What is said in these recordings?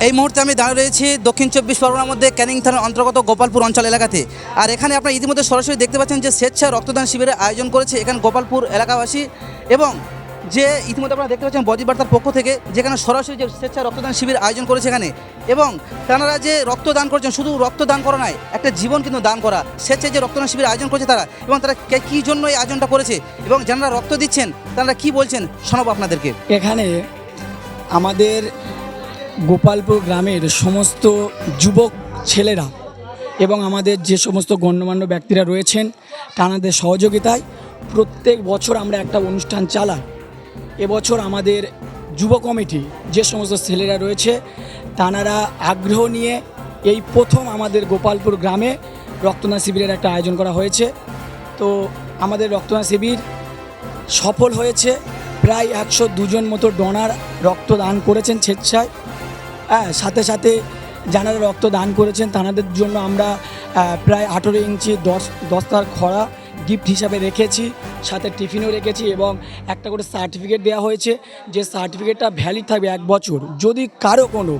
এই মুহূর্তে আমি দাঁড়িয়ে রয়েছি দক্ষিণ চব্বিশ পরগনার মধ্যে ক্যানিং থানার অন্তর্গত গোপালপুর অঞ্চল এলাকাতে। আর এখানে আপনারা ইতিমধ্যে সরাসরি দেখতে পাচ্ছেন যে স্বেচ্ছা রক্তদান শিবিরের আয়োজন করেছে এখানে গোপালপুর এলাকাবাসী এবং যে ইতিমধ্যে আপনারা দেখতে পাচ্ছেন বজি বার্তার পক্ষ থেকে যেখানে সরাসরি যে স্বেচ্ছা রক্তদান শিবির আয়োজন করেছে এখানে এবং তারা যে রক্তদান করছেন, শুধু রক্তদান করা নয়, একটা জীবন কিন্তু দান করা, স্বেচ্ছায় যে রক্তদান শিবির আয়োজন করেছে তারা এবং তারা কে- কী জন্য এই আয়োজনটা করেছে এবং যারা রক্ত দিচ্ছেন তারা কি বলছেন শোনাবো আপনাদেরকে। এখানে আমাদের গোপালপুর গ্রামের সমস্ত যুবক ছেলেরা এবং আমাদের যে সমস্ত গণ্যমান্য ব্যক্তিরা রয়েছেন তাদের সহযোগিতায় প্রত্যেক বছর আমরা একটা অনুষ্ঠান চালাই। এবছর আমাদের যুব কমিটি যে সমস্ত ছেলেরা রয়েছে তানারা আগ্রহ নিয়ে এই প্রথম আমাদের গোপালপুর গ্রামে রক্তদান শিবিরের একটা আয়োজন করা হয়েছে। তো আমাদের রক্তদান শিবির সফল হয়েছে। প্রায় একশো দুজন মতো ডোনার রক্ত দান করেছেন স্বেচ্ছায়। সাথে সাথে যারা রক্ত দান করেছেন, তাদের জন্য আমরা প্রায় আঠেরো ইঞ্চি দশ দস্তার খরা গিফট হিসাবে রেখেছি, সাথে টিফিনও রেখেছি এবং একটা করে সার্টিফিকেট দেওয়া হয়েছে, যে সার্টিফিকেটটা ভ্যালিড থাকবে এক বছর। যদি কারও কোনো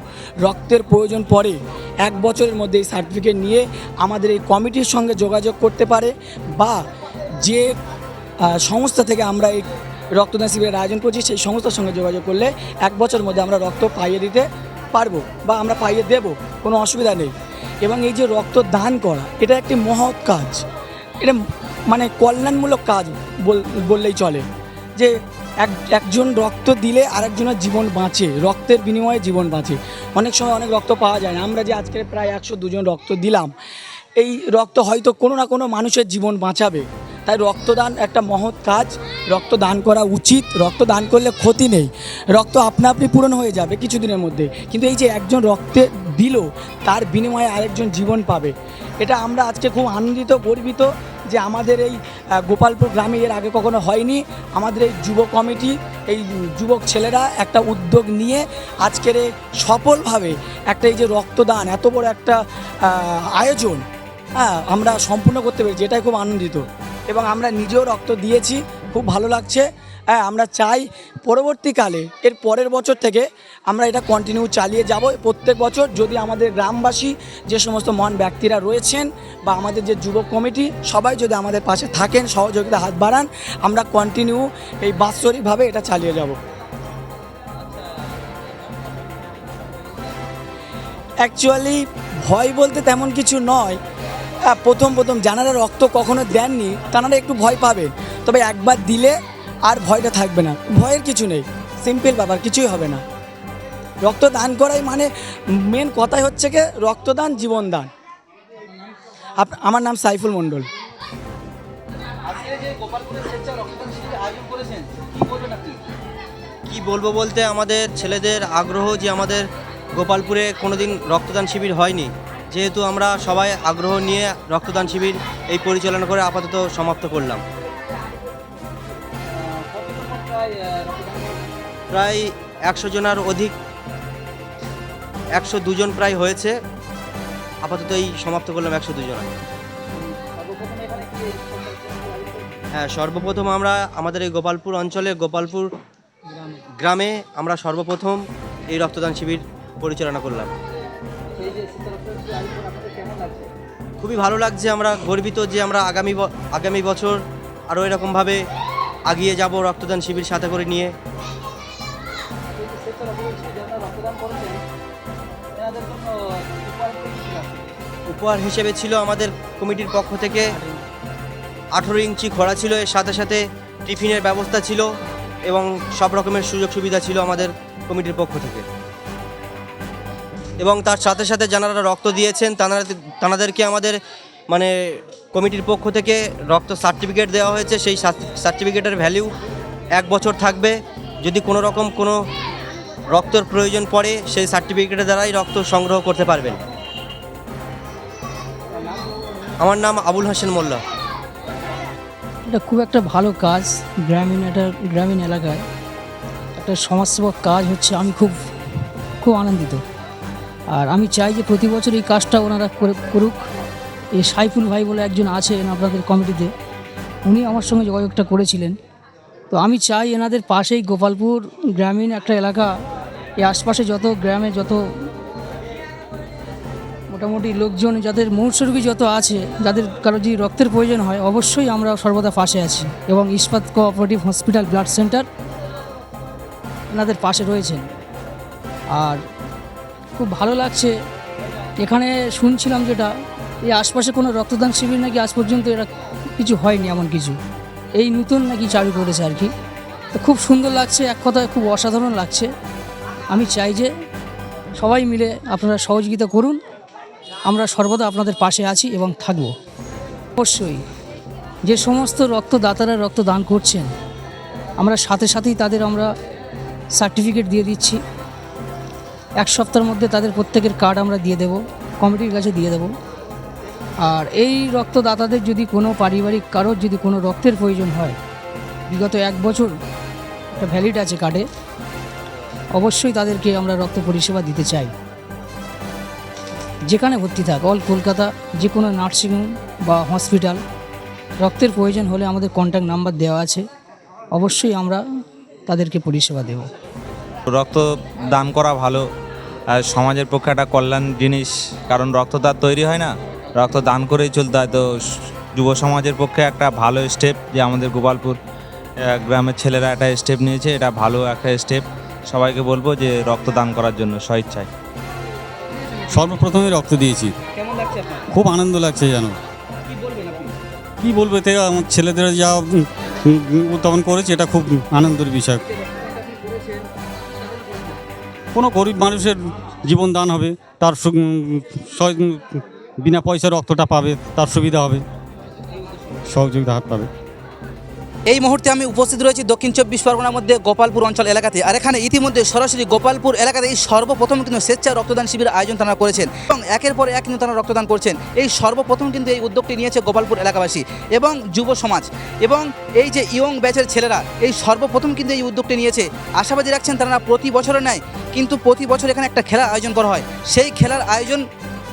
রক্তের প্রয়োজন পড়ে, এক বছরের মধ্যে এই সার্টিফিকেট নিয়ে আমাদের এই কমিটির সঙ্গে যোগাযোগ করতে পারে বা যে সংস্থা থেকে আমরা এই রক্তদান শিবিরের আয়োজন করছি, সেই সংস্থার সঙ্গে যোগাযোগ করলে এক বছরের মধ্যে আমরা রক্ত পাইয়ে দিতে পারব বা আমরা পাইয়ে দেব, কোনো অসুবিধা নেই। এবং এই যে রক্ত দান করা, এটা একটি মহৎ কাজ। এটা মানে কল্যাণমূলক কাজ বল- বললেই চলে। যে এক, একজন রক্ত দিলে আরেকজনের জীবন বাঁচে, রক্তের বিনিময়ে জীবন বাঁচে। অনেক সময় অনেক রক্ত পাওয়া যায় না। আমরা যে আজকে প্রায় একশো দুজন রক্ত দিলাম, এই রক্ত হয়তো কোনো না কোনো মানুষের জীবন বাঁচাবে। তাই রক্তদান একটা মহৎ কাজ। রক্তদান করা উচিত। রক্তদান করলে ক্ষতি নেই। রক্ত আপনা আপনি পূরণ হয়ে যাবে কিছুদিনের মধ্যে। কিন্তু এই যে একজন রক্তে দিল, তার বিনিময়ে আরেকজন জীবন পাবে। এটা আমরা আজকে খুব আনন্দিত, গর্বিত যে আমাদের এই গোপালপুর গ্রামে এর আগে কখনো হয়নি। আমাদের এই যুব কমিটি, এই যুবক ছেলেরা একটা উদ্যোগ নিয়ে আজকের সফলভাবে একটা এই যে রক্তদান, এত বড় একটা আয়োজন হ্যাঁ আমরা সম্পূর্ণ করতে পেরেছি। এটাই খুব আনন্দিত। এবং আমরা নিজেও রক্ত দিয়েছি। খুব ভালো লাগছে। হ্যাঁ আমরা চাই পরবর্তীকালে, এর পরের বছর থেকে আমরা এটা কন্টিনিউ চালিয়ে যাব। প্রত্যেক বছর যদি আমাদের গ্রামবাসী যে সমস্ত মহান ব্যক্তিরা রয়েছেন বা আমাদের যে যুবক কমিটি, সবাই যদি আমাদের পাশে থাকেন সহযোগিতা হাত বাড়ান, আমরা কন্টিনিউ এই বাৎসরিকভাবে এটা চালিয়ে যাব। অ্যাকচুয়ালি ভয় বলতে তেমন কিছু নয়। প্রথম প্রথম যারা রক্ত কখনো দেননি তারা একটু ভয় পাবে। তবে একবার দিলে আর ভয়টা থাকবে না। ভয়ের কিছু নেই সিম্পল ব্যাপার, কিছুই হবে না। রক্ত দান করাই মানে মেন কথাই হচ্ছে কি, রক্তদান, জীবনদান। আমার নাম সাইফুল রক্তদান আপনি কি বলব বলতে আমাদের ছেলেদের আগ্রহ যে আমাদের গোপালপুরে কোনোদিন রক্তদান শিবির হয়নি। যেহেতু আমরা সবাই আগ্রহ নিয়ে রক্তদান শিবির এই পরিচালনা করে আপাতত সমাপ্ত করলাম। প্রায় একশো জনার অধিক, একশো দুজন প্রায় হয়েছে। আপাতত এই সমাপ্ত করলাম একশো দুজন। হ্যাঁ সর্বপ্রথম আমরা আমাদের এই গোপালপুর অঞ্চলে, গোপালপুর গ্রামে আমরা সর্বপ্রথম এই রক্তদান শিবির পরিচালনা করলাম। খুবই ভালো লাগছে, আমরা গর্বিত যে আমরা আগামী আগামী বছর আরও এরকমভাবে আগিয়ে যাব রক্তদান শিবির সাথে করে নিয়ে। উপহার হিসেবে ছিল আমাদের কমিটির পক্ষ থেকে। আঠেরো ইঞ্চি খরা ছিল, এর সাথে সাথে টিফিনের ব্যবস্থা ছিল এবং সব রকমের সুযোগ সুবিধা ছিল আমাদের কমিটির পক্ষ থেকে। এবং তার সাথে সাথে যারা রক্ত দিয়েছেন তারা তাদেরকে আমাদের মানে কমিটির পক্ষ থেকে রক্ত সার্টিফিকেট দেওয়া হয়েছে। সেই সার্টিফিকেটের ভ্যালিউ এক বছর থাকবে। যদি কোনো রকম কোনো রক্তর প্রয়োজন পড়ে, সেই সার্টিফিকেটের দ্বারাই রক্ত সংগ্রহ করতে পারবেন। আমার নাম আবুল হাসেন মোল্লা। এটা খুব একটা ভালো কাজ গ্রামীণ একটা গ্রামীণ এলাকায়। একটা সমাজসেবক কাজ হচ্ছে, আমি খুব খুব আনন্দিত। আর আমি চাই যে প্রতি বছর এই কাজটা ওনারা করে করুক। এই সাইফুল ভাই বলে একজন আছেন আপনাদের কমিটিতে। উনি আমার সঙ্গে যোগাযোগটা করেছিলেন। তো আমি চাই এনাদের পাশেই গোপালপুর গ্রামীণ একটা এলাকা এই আশপাশে যত গ্রামে যত মোটামুটি লোকজন, যাদের মৌসরোগী যত আছে, যাদের কারও যদি রক্তের প্রয়োজন হয়, অবশ্যই আমরা সর্বদা পাশে আছি এবং ইস্পাত কোঅপারেটিভ হসপিটাল ব্লাড সেন্টার এনাদের পাশে রয়েছেন। আর খুব ভালো লাগছে। এখানে শুনছিলাম যেটা, এই আশপাশে কোনো রক্তদান শিবির নাকি আজ পর্যন্ত এরা কিছু হয়নি এমন কিছু। এই নতুন নাকি চালু করেছে আর কি। তো খুব সুন্দর লাগছে, এক কথায় খুব অসাধারণ লাগছে। আমি চাই যে সবাই মিলে আপনারা সহযোগিতা করুন। আমরা সর্বদা আপনাদের পাশে আছি এবং থাকব। অবশ্যই, যে সমস্ত রক্তদাতারা রক্ত দান করছেন, আমরা সাথে সাথেই তাদের আমরা সার্টিফিকেট দিয়ে দিচ্ছি। এক সপ্তাহের মধ্যে তাদের প্রত্যেকের কার্ড আমরা দিয়ে দেব কমিটির কাছে দিয়ে দেব। আর এই রক্তদাতাদের যদি কোনো পারিবারিক কারোর যদি কোনো রক্তের প্রয়োজন হয়, বিগত এক বছর একটা ভ্যালিড আছে কার্ডে অবশ্যই তাদেরকে আমরা রক্ত পরিষেবা দিতে চাই। যেখানে ভর্তি থাক অল কলকাতা, যে কোনো নার্সিংহোম বা হসপিটাল রক্তের প্রয়োজন হলে আমাদের কন্ট্যাক্ট নাম্বার দেওয়া আছে, অবশ্যই আমরা তাদেরকে পরিষেবা দেব। রক্ত দান করা ভালো সমাজের পক্ষে একটা কল্যাণ জিনিস কারণ রক্ত তো আর তৈরি হয় না রক্ত দান করেই চলতে হয় তো যুব সমাজের পক্ষে একটা ভালো স্টেপ যে আমাদের গোপালপুর গ্রামের ছেলেরা একটা স্টেপ নিয়েছে এটা ভালো একটা স্টেপ সবাইকে বলব যে রক্ত দান করার জন্য স্বইচ্ছায় সর্বপ্রথমে রক্ত দিয়েছি কেমন লাগছে আপনার খুব আনন্দ লাগছে যেন কি বলবেন আপনি বলব এতে আমার ছেলেদের যা উম, করেছে এটা খুব আনন্দের বিষয় কোনো গরিব মানুষের জীবন দান হবে, তার বিনা পয়সার রক্তটা পাবে, তার সুবিধা হবে, সহযোগিতা হাত পাবে। এই মুহূর্তে আমি উপস্থিত রয়েছি দক্ষিণ চব্বিশ পরগনার মধ্যে গোপালপুর অঞ্চল এলাকাতে। আর এখানে ইতিমধ্যে সরাসরি গোপালপুর এলাকাতে এই সর্বপ্রথম কিন্তু স্বেচ্ছা রক্তদান শিবির আয়োজন তারা করেছেন এবং একের পর এক কিন্তু তারা রক্তদান করছেন। এই সর্বপ্রথম কিন্তু এই উদ্যোগটি নিয়েছে গোপালপুর এলাকাবাসী এবং যুব সমাজ এবং এই যে ইয়ং ব্যাচের ছেলেরা, এই সর্বপ্রথম কিন্তু এই উদ্যোগটি নিয়েছে। আশাবাদী রাখছেন তারা প্রতি বছরে নেয় কিন্তু প্রতি বছর এখানে একটা খেলার আয়োজন করা হয়। সেই খেলার আয়োজন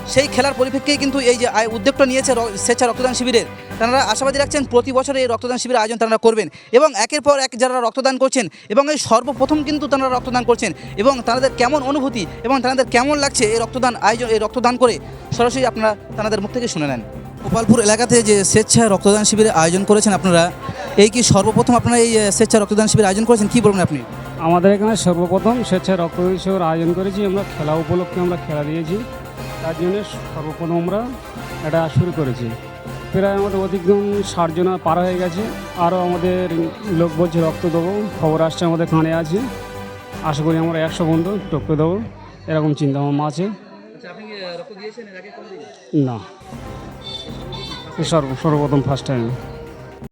সেই খেলার পরিপ্রেক্ষিতে কিন্তু এই যে আয়- উদ্যোগটা নিয়েছে র- স্বেচ্ছা রক্তদান শিবিরের। তারা আশাবাদী রাখছেন প্রতি বছর এই রক্তদান শিবিরের আয়োজন তারা করবেন এবং একের পর এক যারা রক্তদান করছেন এবং এই সর্বপ্রথম কিন্তু তারা রক্তদান করছেন এবং তাদের কেমন অনুভূতি এবং তাদের কেমন লাগছে এই রক্তদান আয়োজন এই রক্তদান করে সরাসরি আপনারা তাদের মুখ থেকে শুনে নেন। গোপালপুর এলাকাতে যে স্বেচ্ছা রক্তদান শিবিরের আয়োজন করেছেন আপনারা এই কি সর্বপ্রথম আপনারা এই স্বেচ্ছা রক্তদান শিবির আয়োজন করেছেন? কি বলবেন আপনি? আমাদের এখানে সর্বপ্রথম স্বেচ্ছা রক্তদান শিবির আয়োজন করেছি। আমরা খেলা উপলক্ষে আমরা খেলা দিয়েছি। তার জন্য সর্বপ্রথম আমরা এটা শুরু করেছি। প্রায় আমাদের অধিকজন ষাট জন পার হয়ে গেছে। আরও আমাদের লোক বলছে রক্ত দেবো। খবর আসছে আমাদের কানে আছে। আশা করি আমরা একশো বন্ধু টপকে দেবো। এরকম চিন্তা ভাবনা আছে। না। সর্ব সর্বপ্রথম ফার্স্ট টাইম